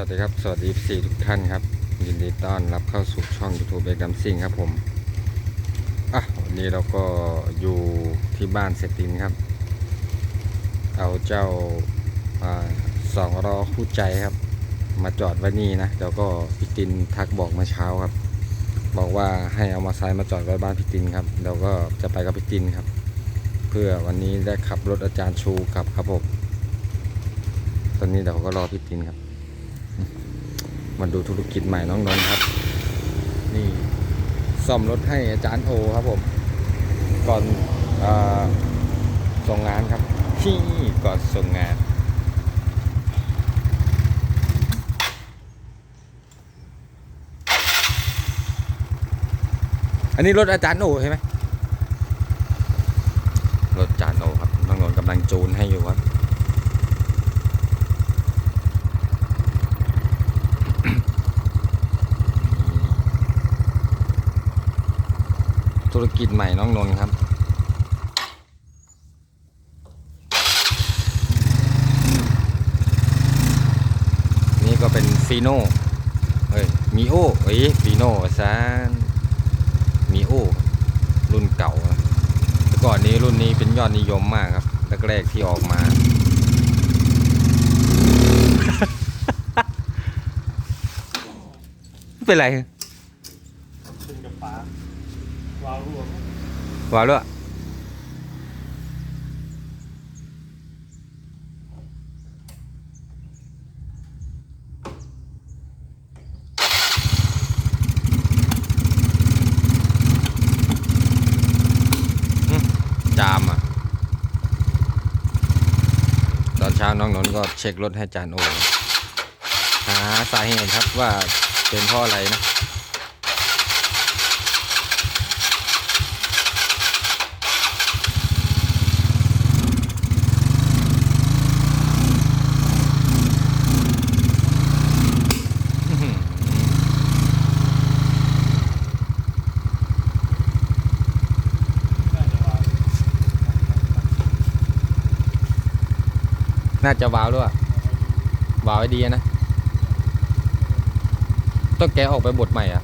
วัสดีครับ สวัสดีสี่ทุกท่านครับ ยินดีต้อนรับเข้าสู่ช่อง YouTube เบกัมซิงครับผมอะวันนี้เราก็อยู่ที่บ้านเสตินครับ เอาเจ้าอสองรอคู่ใจครับ มาจอดไว้นี่นะเดี๋ยวก็พี่ตินทักบอกเมื่อเช้าครับ บอกว่าให้เอามาไซค์มาจอดไว้บ้านพี่ตินครับเดี๋ยวก็จะไปกับพี่ตินครับ เพื่อวันนี้ได้ขับรถอาจารย์ชูกลับครับผมตอนนี้เดี๋ยวก็รอพี่ตินครับ มาดูธุรกิจใหม่น้องนนท์ครับ นี่ซ่อมรถให้อาจารย์โอครับผม ก่อนอส่งงานครับที่ก่อนส่งงาน อันนี้รถอาจารย์โอใช่ไหมรถอาจารย์โอครับน้องนนท์กำลังจูนให้อยู่ครับ ธุรกิจใหม่น้องนนท์ครับ นี่ก็เป็นฟีโน่เฮ้ยมีโอเฮ้ยฟีโน่ซะมีโอรุ่นเก่าแต่ก่อนนี้รุ่นนี้เป็นยอดนิยมมากครับแรกๆที่ออกมาเป็นไร วาวรวมว่าวยอืมจามอะ ตอนเช้าน้องนนก็เช็ครถให้จานโอหาสาเหตุครับว่าเป็นเพราะอะไรนะ อื้อหือ น่าจะวาวน่าจะวาวด้วยว้าวไว้ดีนะ ต้องแกออกไปบทใหม่อะ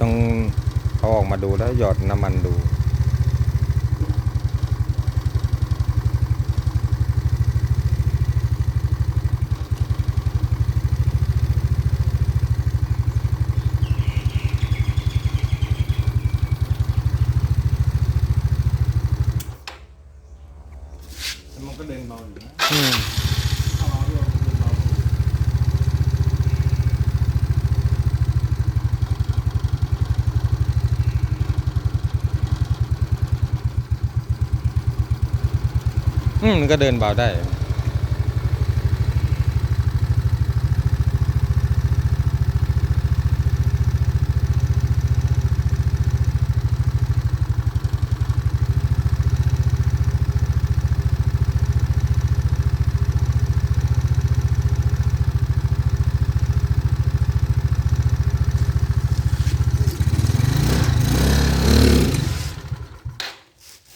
ต้องเอาออกมาดูแล้วหยอดน้ำมันดู แต่มันก็เดินเบา อืมอืมมันก็เดินเบาได้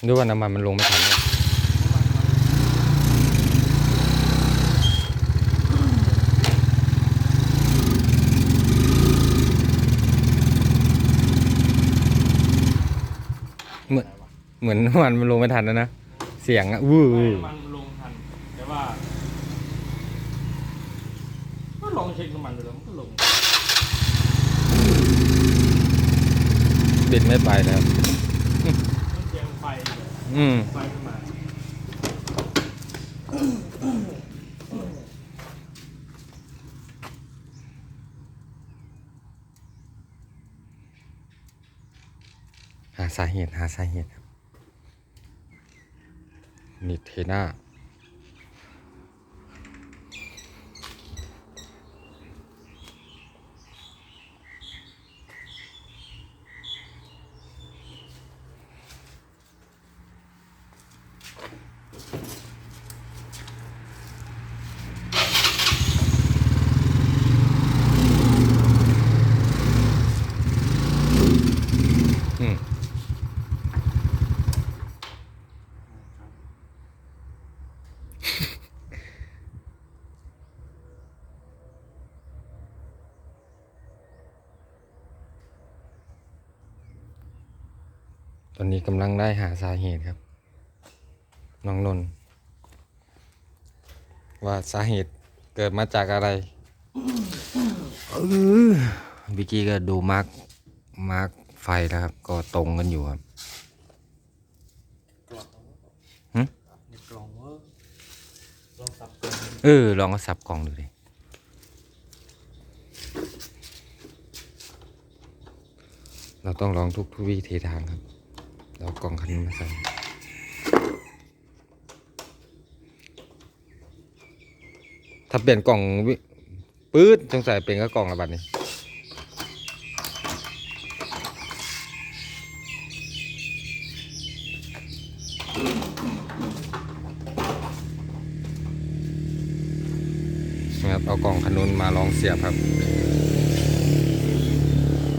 ดูว่าน้ำมันมันลงไม่ทันเลยเหมือนเหมือนน้ำมันมันลงไม่ทันแล้วนะ เสียงอะวู้ไม่มันลงทัน แต่ว่าก็ลองเช็คน้ำมันดูแล้วมันก็ลงบิดไม่ไปแล้วมันเสียงไฟ อืมไฟขึ้นมาหาสาเหตุหาสาเหตุครับนิเทน่า เอนนี้กำลังได้หาสาเหตุครับ น้องนนท์ว่าสาเหตุเกิดมาจากอะไรวิกี้ก็ดูมาร์กมาร์กไฟแล้วครับ ก็ตรงกันอยู่ครับกล่อลองเวอร์ลองสับกล่องเออ ลองก็สับกล่องดูดิเราต้องลองทุกทุกวิธีทางครับ เรากล่องคันนี้มาใส่ถ้าเปลี่ยนกล่องปื๊ดสงใสัยเป็นก็กล่องระบาดนี้นะครับเอากล่องขนุนมาลองเสียบครับ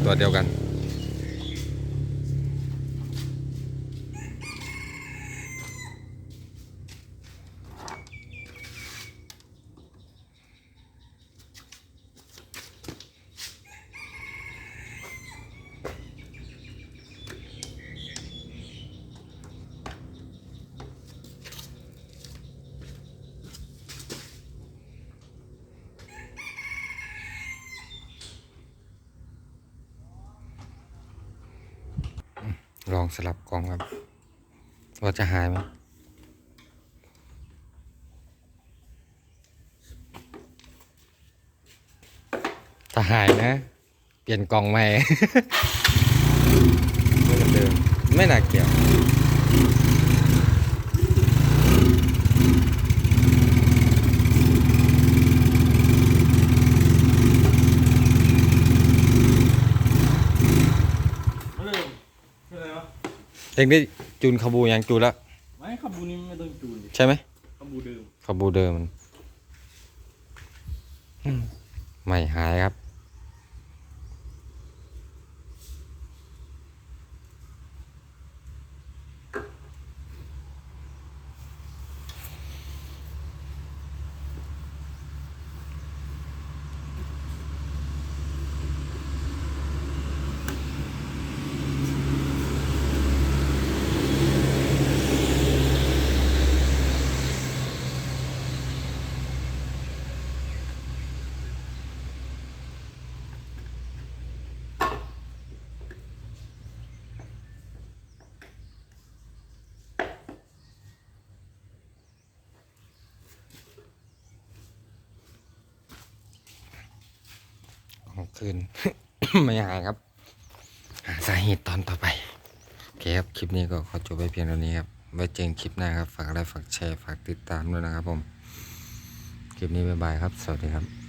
ตัวเดียวกัน ลองสลับกล่องครับว่าจะหายไหมถ้าหายนะ เปลี่ยนกล่องใหม่ไม่เหมือนเดิมไม่น่าเกี่ยว เริ่มคืออะไรวะ เองได้จูนคาบูยังจูนแล้วไม่ขบูนี้ไม่ต้องจูนดิใช่ไหมขบูเดิมคาบูเดิมมันอืมไม่หายครับ คืน ไม่หายครับ หาสาเหตุตอนต่อไปโอเคครับ คลิปนี้ก็ขอจบไปเพียงเท่านี้ครับ ไว้เจอกันคลิปหน้าครับ ฝากไลค์ฝากแชร์ ฝากติดตามด้วยนะครับผม คลิปนี้บ๊ายบายครับ สวัสดีครับ